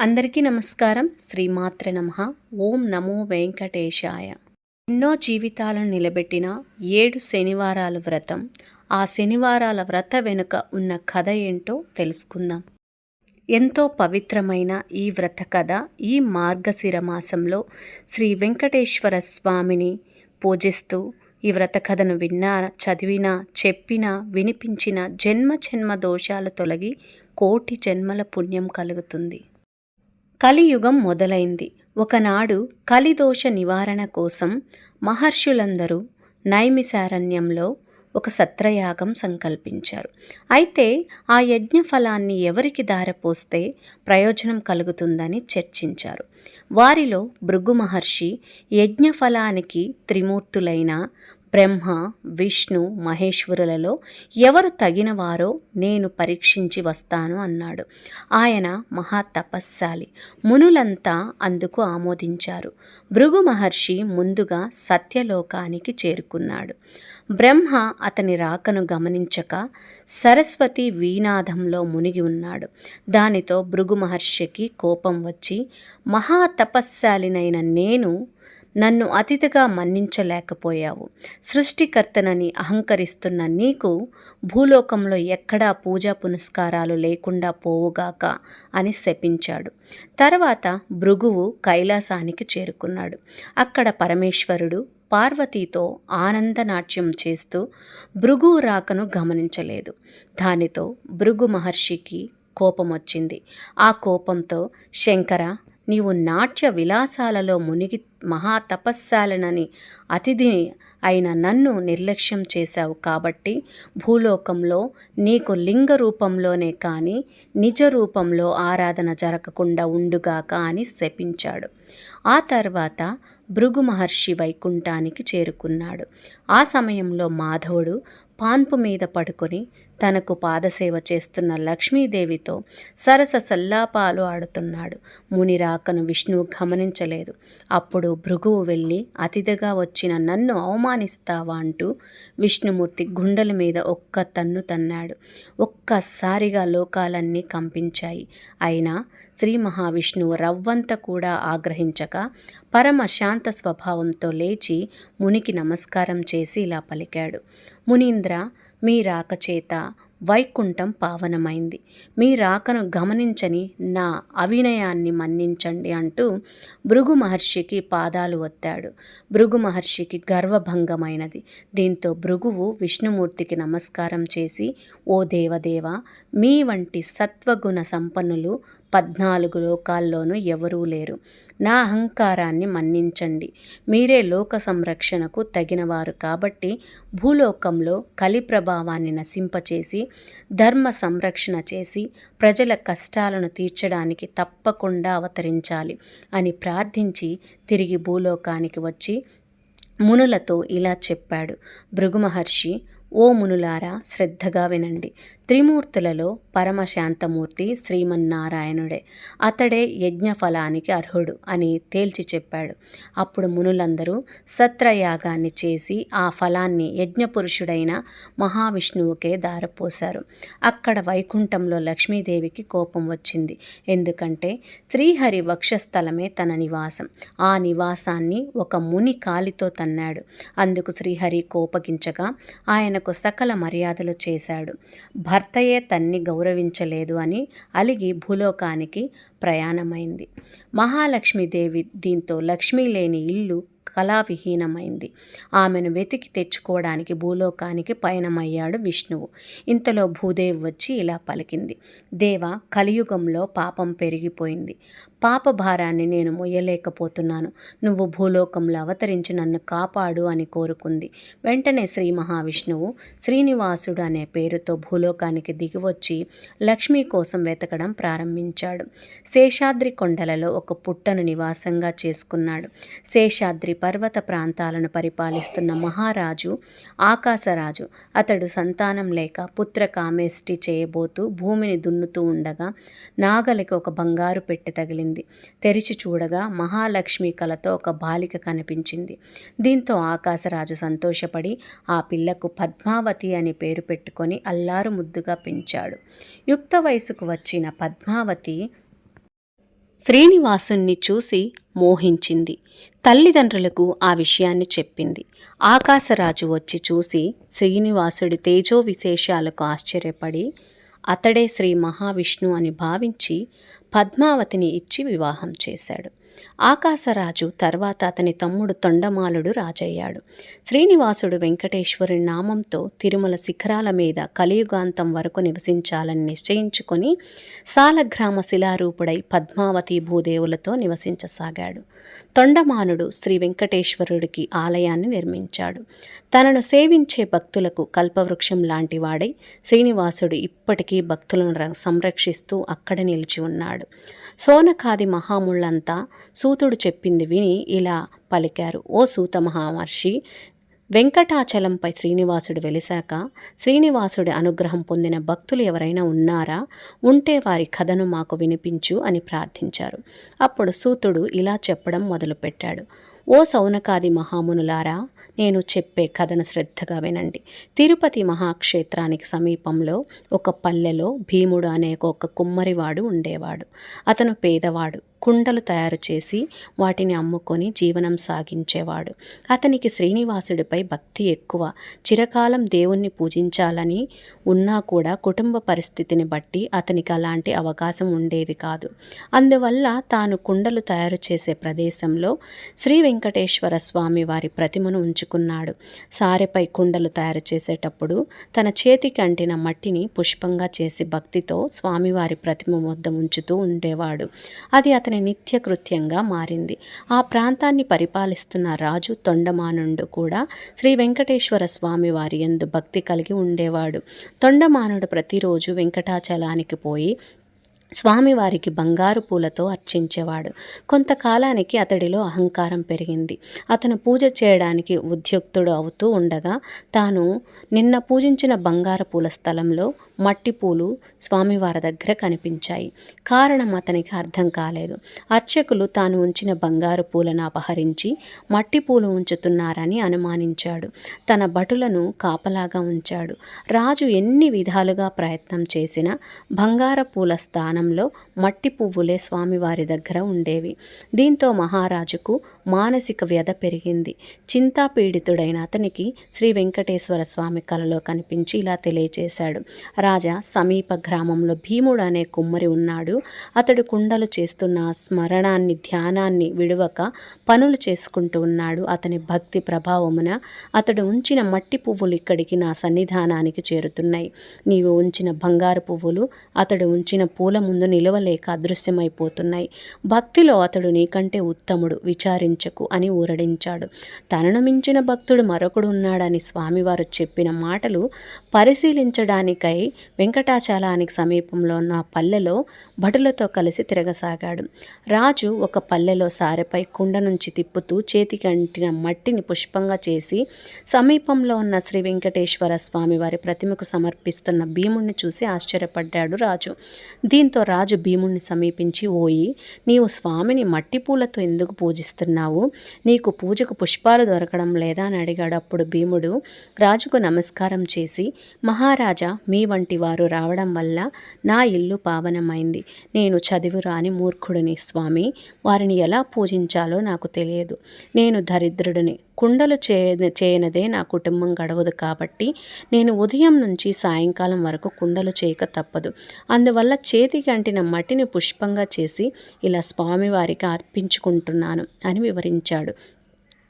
అందరికీ నమస్కారం. శ్రీమాత్ర నమ. ఓం నమో వెంకటేశాయ. ఎన్నో జీవితాలను నిలబెట్టిన ఏడు శనివారాల వ్రతం. ఆ శనివారాల వ్రత వెనుక ఉన్న కథ ఏంటో తెలుసుకుందాం. ఎంతో పవిత్రమైన ఈ వ్రత కథ ఈ మార్గశిర మాసంలో శ్రీ వెంకటేశ్వర స్వామిని పూజిస్తూ ఈ వ్రత కథను విన్నా చదివినా చెప్పినా వినిపించిన జన్మ జన్మ దోషాలు తొలగి కోటి జన్మల పుణ్యం కలుగుతుంది. కలియుగం మొదలైంది. ఒకనాడు కలిదోష నివారణ కోసం మహర్షులందరూ నైమిసారణ్యంలో ఒక సత్రయాగం సంకల్పించారు. అయితే ఆ యజ్ఞ ఫలాన్ని ఎవరికి దారపోస్తే ప్రయోజనం కలుగుతుందని చర్చించారు. వారిలో భృగు మహర్షి యజ్ఞ ఫలానికి త్రిమూర్తులైన బ్రహ్మ విష్ణు మహేశ్వరులలో ఎవరు తగినవారో నేను పరీక్షించి వస్తాను అన్నాడు. ఆయన మహా తపస్శాలి మునులంతా అందుకు ఆమోదించారు. భృగు మహర్షి ముందుగా సత్యలోకానికి చేరుకున్నాడు. బ్రహ్మ అతని రాకను గమనించక సరస్వతి వీనాదంలో మునిగి ఉన్నాడు. దానితో భృగు మహర్షికి కోపం వచ్చి మహా తపస్శాలినైన నేను నన్ను అతిథిగా మన్నించలేకపోయావు. సృష్టికర్తనని అహంకరిస్తున్న నీకు భూలోకంలో ఎక్కడా పూజా పునస్కారాలు లేకుండా పోవుగాక అని శపించాడు. తర్వాత భృగువు కైలాసానికి చేరుకున్నాడు. అక్కడ పరమేశ్వరుడు పార్వతీతో ఆనందనాట్యం చేస్తూ భృగు రాకను గమనించలేదు. దానితో భృగు మహర్షికి కోపం వచ్చింది ఆ కోపంతో శంకర నీవు నాట్య విలాసాలలో మునిగి మహా తపస్సాలనని అతిథిని అయిన నన్ను నిర్లక్ష్యం చేశావు కాబట్టి భూలోకంలో నీకు లింగ రూపంలోనే కానీ నిజ రూపంలో ఆరాధన జరగకుండా ఉండుగాక అని శపించాడు. ఆ తర్వాత భృగు మహర్షి వైకుంఠానికి చేరుకున్నాడు. ఆ సమయంలో మాధవుడు పాన్పు మీద పడుకొని తనకు పాదసేవ చేస్తున్న లక్ష్మీదేవితో సరస సల్లాపాలు ఆడుతున్నాడు. మునిరాకను విష్ణువు గమనించలేదు. అప్పుడు భృగువు వెళ్ళి అతిథిగా వచ్చిన నన్ను అవమానిస్తావా? అంటూ విష్ణుమూర్తి గుండెల మీద ఒక్క తన్ను తన్నాడు. ఒక్కసారిగా లోకాలన్నీ కంపించాయి. అయినా శ్రీ మహావిష్ణువు రవ్వంత కూడా ఆగ్రహించక పరమ శాంత స్వభావంతో లేచి మునికి నమస్కారం చేసి ఇలా పలికాడు. మునీంద్ర మీ రాకచేత వైకుంఠం పావనమైంది. మీ రాకను గమనించని నా అవినయాన్ని మన్నించండి అంటూ భృగు మహర్షికి పాదాలు ఒత్తాడు. భృగు మహర్షికి గర్వభంగమైనది. దీంతో భృగువు విష్ణుమూర్తికి నమస్కారం చేసి ఓ దేవదేవ మీ వంటి సత్వగుణ సంపన్నులు పద్నాలుగు లోకాల్లోనూ ఎవరూ లేరు. నా అహంకారాన్ని మన్నించండి. మీరే లోక సంరక్షణకు తగినవారు కాబట్టి భూలోకంలో కలి ప్రభావాన్ని నశింపచేసి ధర్మ సంరక్షణ చేసి ప్రజల కష్టాలను తీర్చడానికి తప్పకుండా అవతరించాలి అని ప్రార్థించి తిరిగి భూలోకానికి వచ్చి మునులతో ఇలా చెప్పాడు. భృగు మహర్షి ఓ మునులారా శ్రద్ధగా వినండి. త్రిమూర్తులలో పరమశాంతమూర్తి శ్రీమన్నారాయణుడే. అతడే యజ్ఞఫలానికి అర్హుడు అని తేల్చి చెప్పాడు. అప్పుడు మునులందరూ సత్రయాగాన్ని చేసి ఆ ఫలాన్ని యజ్ఞపురుషుడైన మహావిష్ణువుకే దారపోశారు. అక్కడ వైకుంఠంలో లక్ష్మీదేవికి కోపం వచ్చింది. ఎందుకంటే శ్రీహరి వక్షస్థలమే తన నివాసం. ఆ నివాసాన్ని ఒక ముని కాలితో తన్నాడు. అందుకు శ్రీహరి కోపగించగా ఆయన ఆయనకు సకల మర్యాదలు చేశాడు. భర్తయే తన్ని గౌరవించలేదు అని అలిగి భూలోకానికి ప్రయాణమైంది. మహాలక్ష్మీదేవి దీంతో లక్ష్మీ లేని ఇల్లు కళావిహీనమైంది. ఆమెను వెతికి తెచ్చుకోవడానికి భూలోకానికి పయనమయ్యాడు విష్ణువు. ఇంతలో భూదేవి వచ్చి ఇలా పలికింది. దేవ కలియుగంలో పాపం పెరిగిపోయింది. పాప భారాన్ని నేను మొయ్యలేకపోతున్నాను. నువ్వు భూలోకంలో అవతరించి నన్ను కాపాడు అని కోరుకుంది. వెంటనే శ్రీ మహావిష్ణువు శ్రీనివాసుడు అనే పేరుతో భూలోకానికి దిగివచ్చి లక్ష్మి కోసం వెతకడం ప్రారంభించాడు. శేషాద్రి కొండలలో ఒక పుట్టను నివాసంగా చేసుకున్నాడు. శేషాద్రి పర్వత ప్రాంతాలను పరిపాలిస్తున్న మహారాజు ఆకాశరాజు. అతడు సంతానం లేక పుత్ర కామేష్టి చేయబోతూ భూమిని దున్నుతూ ఉండగా నాగలికి ఒక బంగారు పెట్టె తగిలింది. తెరిచి చూడగా మహాలక్ష్మి కలతో ఒక బాలిక కనిపించింది. దీంతో ఆకాశరాజు సంతోషపడి ఆ పిల్లకు పద్మావతి అని పేరు పెట్టుకొని అల్లారు ముద్దుగా పెంచాడు. యుక్త వయసుకు వచ్చిన పద్మావతి శ్రీనివాసుణ్ణి చూసి మోహించింది. తల్లిదండ్రులకు ఆ విషయాన్ని చెప్పింది. ఆకాశరాజు వచ్చి చూసి శ్రీనివాసుడి తేజో విశేషాలకు ఆశ్చర్యపడి అతడే శ్రీ మహావిష్ణు అని భావించి పద్మావతిని ఇచ్చి వివాహం చేశాడు. ఆకాశరాజు తర్వాత అతని తమ్ముడు తొండమాలుడు రాజయ్యాడు. శ్రీనివాసుడు వెంకటేశ్వరుని నామంతో తిరుమల శిఖరాల మీద కలియుగాంతం వరకు నివసించాలని నిశ్చయించుకొని సాలగ్రామ శిలారూపుడై పద్మావతి భూదేవులతో నివసించసాగాడు. తొండమానుడు శ్రీ వెంకటేశ్వరుడికి ఆలయాన్ని నిర్మించాడు. తనను సేవించే భక్తులకు కల్పవృక్షం లాంటి వాడై శ్రీనివాసుడు ఇప్పటికీ భక్తులను ర- సంరక్షిస్తూ అక్కడ నిలిచి ఉన్నాడు. సోనకాది మహాముళ్ళంతా సూతుడు చెప్పింది విని ఇలా పలికారు. ఓ సూత మహామహర్షి వెంకటాచలంపై శ్రీనివాసుడు వెలిశాక శ్రీనివాసుడి అనుగ్రహం పొందిన భక్తులు ఎవరైనా ఉన్నారా? ఉంటే వారి కథను మాకు వినిపించు అని ప్రార్థించారు. అప్పుడు సూతుడు ఇలా చెప్పడం మొదలుపెట్టాడు. ఓ సౌనకాది మహామునులారా నేను చెప్పే కథను శ్రద్ధగా వినండి. తిరుపతి మహాక్షేత్రానికి సమీపంలో ఒక పల్లెలో భీముడు అనే ఒక కుమ్మరివాడు ఉండేవాడు. అతను పేదవాడు. కుండలు తయారు చేసి వాటిని అమ్ముకొని జీవనం సాగించేవాడు. అతనికి శ్రీనివాసుడిపై భక్తి ఎక్కువ. చిరకాలం దేవుణ్ణి పూజించాలని ఉన్నా కూడా కుటుంబ పరిస్థితిని బట్టి అతనికి అలాంటి అవకాశం ఉండేది కాదు. అందువల్ల తాను కుండలు తయారు చేసే ప్రదేశంలో శ్రీ వెంకటేశ్వర స్వామి వారి ప్రతిమను ఉంచుకున్నాడు. సారెపై కుండలు తయారు చేసేటప్పుడు తన చేతికి అంటిన మట్టిని పుష్పంగా చేసి భక్తితో స్వామివారి ప్రతిమ వద్ద ఉంచుతూ ఉండేవాడు. అది అతని నిత్య కృత్యంగా మారింది. ఆ ప్రాంతాన్ని పరిపాలిస్తున్న రాజు తొండమానుడు కూడా శ్రీ వెంకటేశ్వర స్వామి వారి యందు భక్తి కలిగి ఉండేవాడు. తొండమానుడు ప్రతిరోజు వెంకటాచలానికి పోయి స్వామివారికి బంగారు పూలతో అర్చించేవాడు. కొంతకాలానికి అతడిలో అహంకారం పెరిగింది. అతను పూజ చేయడానికి ఉద్యుక్తుడు అవుతూ ఉండగా తాను నిన్న పూజించిన బంగారు పూల స్థలంలో మట్టి పూలు స్వామివారి దగ్గర కనిపించాయి. కారణం అతనికి అర్థం కాలేదు. అర్చకులు తాను ఉంచిన బంగారు పూలను అపహరించి మట్టి పూలు ఉంచుతున్నారని అనుమానించాడు. తన భటులను కాపలాగా ఉంచాడు. రాజు ఎన్ని విధాలుగా ప్రయత్నం చేసినా బంగార పూల స్థానంలో మట్టి పువ్వులే స్వామివారి దగ్గర ఉండేవి. దీంతో మహారాజుకు మానసిక వ్యధ పెరిగింది. చింతాపీడితుడైన అతనికి శ్రీ వెంకటేశ్వర స్వామి కలలో కనిపించి ఇలా తెలియచేశాడు. రాజా సమీప గ్రామంలో భీముడు అనే కుమ్మరి ఉన్నాడు. అతడు కుండలు చేస్తున్న స్మరణాన్ని ధ్యానాన్ని విడవక పనులు చేసుకుంటూ ఉన్నాడు. అతని భక్తి ప్రభావమున అతడు ఉంచిన మట్టి పువ్వులు ఇక్కడికి నా సన్నిధానానికి చేరుతున్నాయి. నీవు ఉంచిన బంగారు పువ్వులు అతడు ఉంచిన పూల ముందు నిలవలేక అదృశ్యమైపోతున్నాయి. భక్తిలో అతడు నీకంటే ఉత్తముడు విచారించకు అని ఊరడించాడు. తనను మించిన భక్తుడు మరొకడు ఉన్నాడని స్వామివారు చెప్పిన మాటలు పరిశీలించడానికై వెంకటాచలానికి సమీపంలో ఉన్న పల్లెలో భటులతో కలిసి తిరగసాగాడు. రాజు ఒక పల్లెలో సారెపై కుండ నుంచి తిప్పుతూ చేతికి అంటిన మట్టిని పుష్పంగా చేసి సమీపంలో ఉన్న శ్రీ వెంకటేశ్వర స్వామి వారి ప్రతిమకు సమర్పిస్తున్న భీముణ్ణి చూసి ఆశ్చర్యపడ్డాడు రాజు. దీంతో రాజు భీముణ్ణి సమీపించి ఓయి నీవు స్వామిని మట్టి పూలతో ఎందుకు పూజిస్తున్నావు? నీకు పూజకు పుష్పాలు దొరకడం లేదా అని అడిగాడు. అప్పుడు భీముడు రాజుకు నమస్కారం చేసి మహారాజా మీ వంటి వారు రావడం వల్ల నా ఇల్లు పావనమైంది. నేను చదివి రాని మూర్ఖుడిని స్వామి. వారిని ఎలా పూజించాలో నాకు తెలియదు. నేను దరిద్రుడిని. కుండలు చేయ చేయనదే నా కుటుంబం గడవదు కాబట్టి నేను ఉదయం నుంచి సాయంకాలం వరకు కుండలు చేయక తప్పదు. అందువల్ల చేతికి అంటిన మట్టిని పుష్పంగా చేసి ఇలా స్వామివారికి అర్పించుకుంటున్నాను అని వివరించాడు.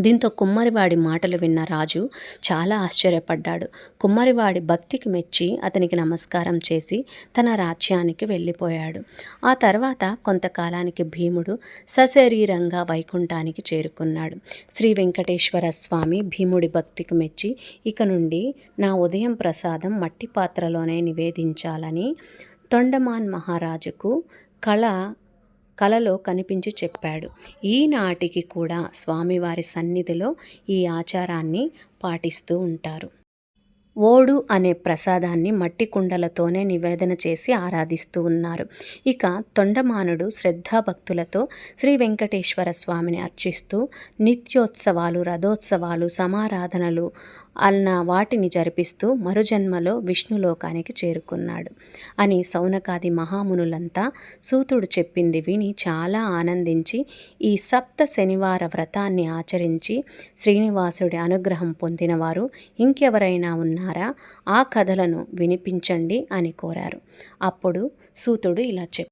దీంతో కుమ్మరివాడి మాటలు విన్న రాజు చాలా ఆశ్చర్యపడ్డాడు. కుమ్మరివాడి భక్తికి మెచ్చి అతనికి నమస్కారం చేసి తన రాజ్యానికి వెళ్ళిపోయాడు. ఆ తర్వాత కొంతకాలానికి భీముడు సశరీరంగా వైకుంఠానికి చేరుకున్నాడు. శ్రీ వెంకటేశ్వర స్వామి భీముడి భక్తికి మెచ్చి ఇక నుండి నా ఉదయం ప్రసాదం మట్టి పాత్రలోనే నివేదించాలని తొండమాన్ మహారాజుకు కళ కలలో కనిపించి చెప్పాడు. ఈనాటికి కూడా స్వామివారి సన్నిధిలో ఈ ఆచారాన్ని పాటిస్తూ ఉంటారు. ఓడు అనే ప్రసాదాన్ని మట్టి కుండలతోనే నివేదన చేసి ఆరాధిస్తూ ఉన్నారు. ఇక తొండమానుడు శ్రద్ధాభక్తులతో శ్రీ వెంకటేశ్వర స్వామిని అర్చిస్తూ నిత్యోత్సవాలు రథోత్సవాలు సమారాధనలు అన్న వాటిని జరిపిస్తూ మరుజన్మలో విష్ణులోకానికి చేరుకున్నాడు అని సౌనకాది మహామునులంతా సూతుడు చెప్పింది విని చాలా ఆనందించి ఈ సప్త శనివార వ్రతాన్ని ఆచరించి శ్రీనివాసుడి అనుగ్రహం పొందినవారు ఇంకెవరైనా ఉన్నారా? ఆ కథలను వినిపించండి అని కోరారు. అప్పుడు సూతుడు ఇలా చెప్పారు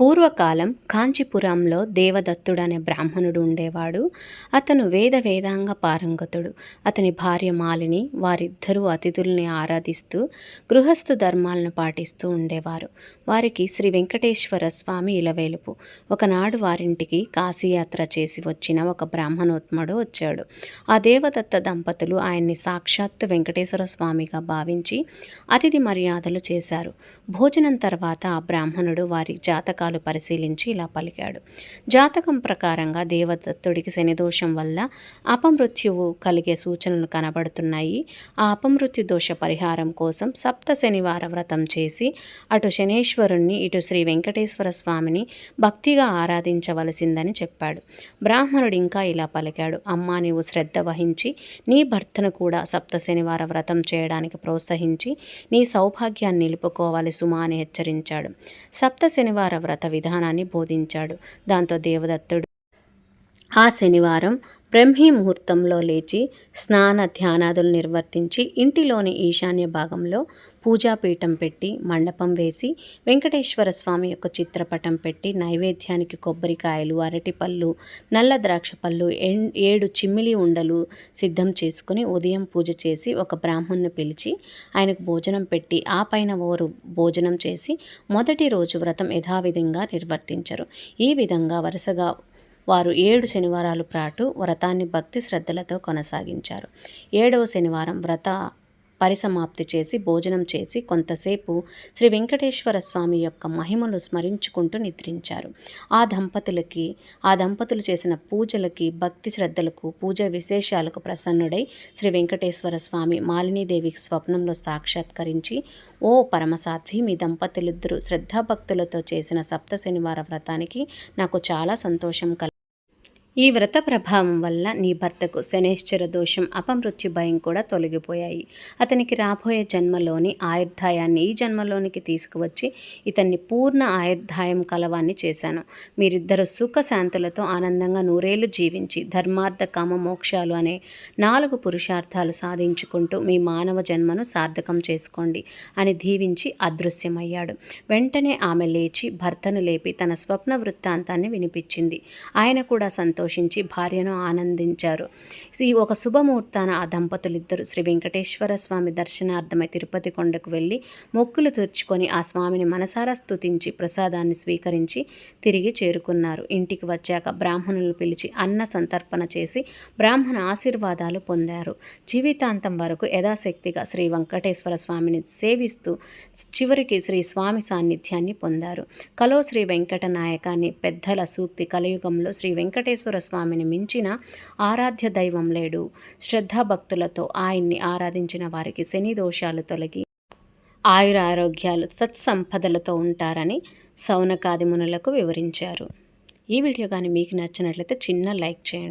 పూర్వకాలం కాంచీపురంలో దేవదత్తుడు అనే బ్రాహ్మణుడు ఉండేవాడు. అతను వేద వేదాంగ పారంగతుడు. అతని భార్య మాలిని వారిద్దరూ అతిథుల్ని ఆరాధిస్తూ గృహస్థు ధర్మాలను పాటిస్తూ ఉండేవారు. వారికి శ్రీ వెంకటేశ్వర స్వామి ఇలవేలుపు. ఒకనాడు వారింటికి కాశీయాత్ర చేసి వచ్చిన ఒక బ్రాహ్మణోత్ముడు వచ్చాడు. ఆ దేవదత్త దంపతులు ఆయన్ని సాక్షాత్తు వెంకటేశ్వర స్వామిగా భావించి అతిథి మర్యాదలు చేశారు. భోజనం తర్వాత ఆ బ్రాహ్మణుడు వారి జాతకాలు పరిశీలించి ఇలా పలికాడు. జాతకం ప్రకారంగా దేవదత్తుడికి శనిదోషం వల్ల అపమృత్యువు కలిగే సూచనలు కనబడుతున్నాయి. ఆ అపమృత్యు దోష పరిహారం కోసం సప్త శనివార వ్రతం చేసి అటు శనేశ్వరుణ్ణి ఇటు శ్రీ వెంకటేశ్వర స్వామిని భక్తిగా ఆరాధించవలసిందని చెప్పాడు. బ్రాహ్మణుడు ఇంకా ఇలా పలికాడు. అమ్మా నీవు శ్రద్ధ వహించి నీ భర్తను కూడా సప్త శనివార వ్రతం చేయడానికి ప్రోత్సహించి నీ సౌభాగ్యాన్ని నిలుపుకోవాలి సుమా అని హెచ్చరించాడు. సప్త శనివార వ్రత విధానాన్ని బోధించాడు. దాంతో దేవదత్తుడు ఆ శనివారం బ్రహ్మీ ముహూర్తంలో లేచి స్నాన ధ్యానాదులు నిర్వర్తించి ఇంటిలోని ఈశాన్య భాగంలో పూజాపీఠం పెట్టి మండపం వేసి వెంకటేశ్వర స్వామి యొక్క చిత్రపటం పెట్టి నైవేద్యానికి కొబ్బరికాయలు అరటిపళ్ళు నల్ల ద్రాక్ష పళ్ళు ఏడు చిమ్మిలి ఉండలు సిద్ధం చేసుకుని ఉదయం పూజ చేసి ఒక బ్రాహ్మణ్ణి పిలిచి ఆయనకు భోజనం పెట్టి ఆ పైన ఓరు భోజనం చేసి మొదటి రోజు వ్రతం యథావిధంగా నిర్వర్తించరు. ఈ విధంగా వరుసగా వారు ఏడు శనివారాలు పాటు వ్రతాన్ని భక్తి శ్రద్ధలతో కొనసాగించారు. ఏడవ శనివారం వ్రత పరిసమాప్తి చేసి భోజనం చేసి కొంతసేపు శ్రీ వెంకటేశ్వర స్వామి యొక్క మహిమలు స్మరించుకుంటూ నిద్రించారు. ఆ దంపతులకి ఆ దంపతులు చేసిన పూజలకి భక్తి శ్రద్ధలకు పూజ విశేషాలకు ప్రసన్నుడై శ్రీ వెంకటేశ్వర స్వామి మాలినీదేవికి స్వప్నంలో సాక్షాత్కరించి ఓ పరమసాధ్వి మీ దంపతులిద్దరూ శ్రద్ధాభక్తులతో చేసిన సప్త శనివార వ్రతానికి నాకు చాలా సంతోషం కల ఈ వ్రత ప్రభావం వల్ల నీ భర్తకు శనేశ్వర దోషం అపమృత్యు భయం కూడా తొలగిపోయాయి. అతనికి రాబోయే జన్మలోని ఆయుర్ధాయాన్ని ఈ జన్మలోనికి తీసుకువచ్చి ఇతన్ని పూర్ణ ఆయుర్ధాయం కలవాన్ని చేశాను. మీరిద్దరు సుఖ శాంతులతో ఆనందంగా నూరేళ్ళు జీవించి ధర్మార్థ కామ మోక్షాలు అనే నాలుగు పురుషార్థాలు సాధించుకుంటూ మీ మానవ జన్మను సార్థకం చేసుకోండి అని దీవించి అదృశ్యమయ్యాడు. వెంటనే ఆమె లేచి భర్తను లేపి తన స్వప్న వృత్తాంతాన్ని వినిపించింది. ఆయన కూడా సంతోషించి భార్యను ఆనందించారు. ఈ ఒక శుభముహూర్తాన ఆ దంపతులిద్దరూ శ్రీ వెంకటేశ్వర స్వామి దర్శనార్థమై తిరుపతి కొండకు వెళ్ళి మొక్కులు తీర్చుకొని ఆ స్వామిని మనసారా స్తుతించి ప్రసాదాన్ని స్వీకరించి తిరిగి చేరుకున్నారు. ఇంటికి వచ్చాక బ్రాహ్మణులు పిలిచి అన్న సంతర్పణ చేసి బ్రాహ్మణ ఆశీర్వాదాలు పొందారు. జీవితాంతం వరకు యథాశక్తిగా శ్రీ వెంకటేశ్వర స్వామిని సేవిస్తూ చివరికి శ్రీ స్వామి సాన్నిధ్యాన్ని పొందారు. కలో శ్రీ వెంకట నాయకాన్ని పెద్దల సూక్తి కలియుగంలో శ్రీ వెంకటేశ్వర వెంకటేశ్వర స్వామిని మించిన ఆరాధ్య దైవం లేడు. శ్రద్ధాభక్తులతో ఆయన్ని ఆరాధించిన వారికి శని దోషాలు తొలగి ఆయుర ఆరోగ్యాలు సత్సంపదలతో ఉంటారని సౌనకాది మునులకు వివరించారు. ఈ వీడియో కానీ మీకు నచ్చినట్లయితే చిన్న లైక్ చేయండి.